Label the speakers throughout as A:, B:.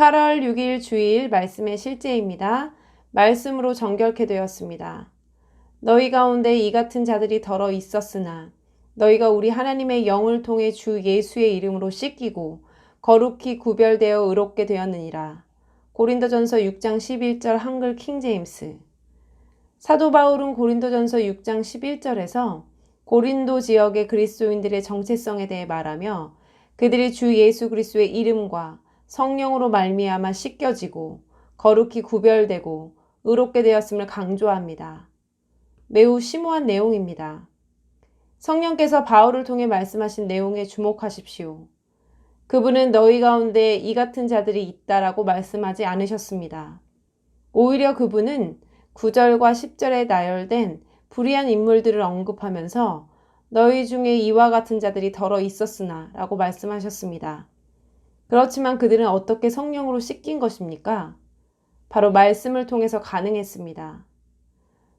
A: 8월 6일 주일 말씀의 실제입니다. 말씀으로 정결케 되었습니다. 너희 가운데 이 같은 자들이 덜어 있었으나 너희가 우리 하나님의 영을 통해 주 예수의 이름으로 씻기고 거룩히 구별되어 의롭게 되었느니라. 고린도전서 6장 11절 한글 킹제임스 사도 바울은 고린도전서 6장 11절에서 고린도 지역의 그리스도인들의 정체성에 대해 말하며 그들이 주 예수 그리스도의 이름과 성령으로 말미암아 씻겨지고 거룩히 구별되고 의롭게 되었음을 강조합니다. 매우 심오한 내용입니다. 성령께서 바울을 통해 말씀하신 내용에 주목하십시오. 그분은 너희 가운데 이 같은 자들이 있다라고 말씀하지 않으셨습니다. 오히려 그분은 9절과 10절에 나열된 불의한 인물들을 언급하면서 너희 중에 이와 같은 자들이 덜어 있었으나 라고 말씀하셨습니다. 그렇지만 그들은 어떻게 성령으로 씻긴 것입니까? 바로 말씀을 통해서 가능했습니다.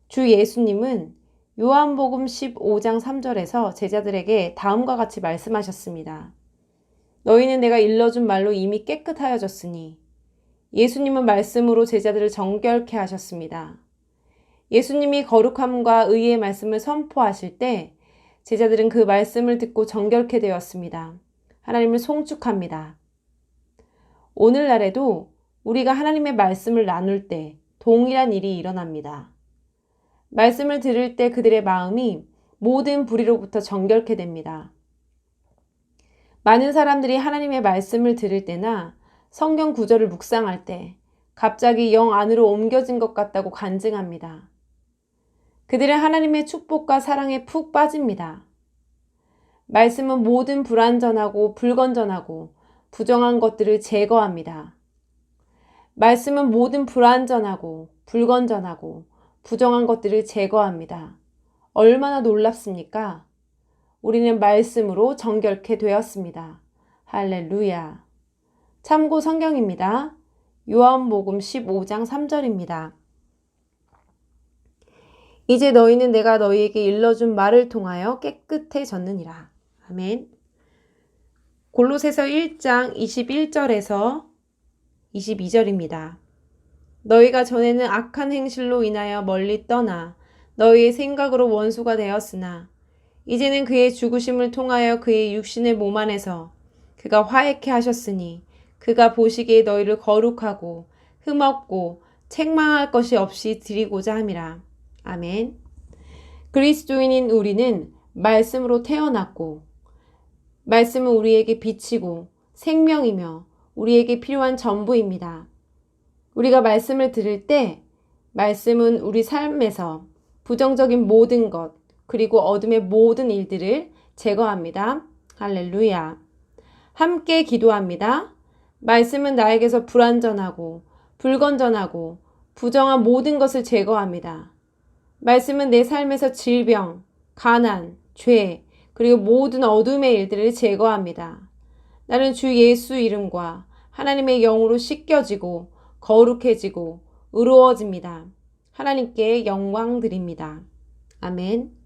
A: 주 예수님은 요한복음 15장 3절에서 제자들에게 다음과 같이 말씀하셨습니다. 너희는 내가 일러준 말로 이미 깨끗하여졌으니 예수님은 말씀으로 제자들을 정결케 하셨습니다. 예수님이 거룩함과 의의 말씀을 선포하실 때 제자들은 그 말씀을 듣고 정결케 되었습니다. 하나님을 송축합니다. 오늘날에도 우리가 하나님의 말씀을 나눌 때 동일한 일이 일어납니다. 말씀을 들을 때 그들의 마음이 모든 불의로부터 정결케 됩니다. 많은 사람들이 하나님의 말씀을 들을 때나 성경 구절을 묵상할 때 갑자기 영 안으로 옮겨진 것 같다고 간증합니다. 그들은 하나님의 축복과 사랑에 푹 빠집니다. 말씀은 모든 불완전하고 불건전하고 부정한 것들을 제거합니다. 말씀은 모든 불완전하고 불건전하고 부정한 것들을 제거합니다. 얼마나 놀랍습니까? 우리는 말씀으로 정결케 되었습니다. 할렐루야. 참고 성경입니다. 요한복음 15장 3절입니다. 이제 너희는 내가 너희에게 일러준 말을 통하여 깨끗해졌느니라. 아멘. 골로새서 1장 21절에서 22절입니다. 너희가 전에는 악한 행실로 인하여 멀리 떠나 너희의 생각으로 원수가 되었으나 이제는 그의 죽으심을 통하여 그의 육신의 몸 안에서 그가 화해케 하셨으니 그가 보시기에 너희를 거룩하고 흠없고 책망할 것이 없이 드리고자 함이라. 아멘. 그리스도인인 우리는 말씀으로 태어났고 말씀은 우리에게 빛이고 생명이며 우리에게 필요한 전부입니다. 우리가 말씀을 들을 때 말씀은 우리 삶에서 부정적인 모든 것, 그리고 어둠의 모든 일들을 제거합니다. 할렐루야. 함께 기도합니다. 말씀은 나에게서 불완전하고 불건전하고 부정한 모든 것을 제거합니다. 말씀은 내 삶에서 질병, 가난, 죄, 그리고 모든 어둠의 일들을 제거합니다. 나는 주 예수 이름과 하나님의 영으로 씻겨지고 거룩해지고 의로워집니다. 하나님께 영광 드립니다. 아멘.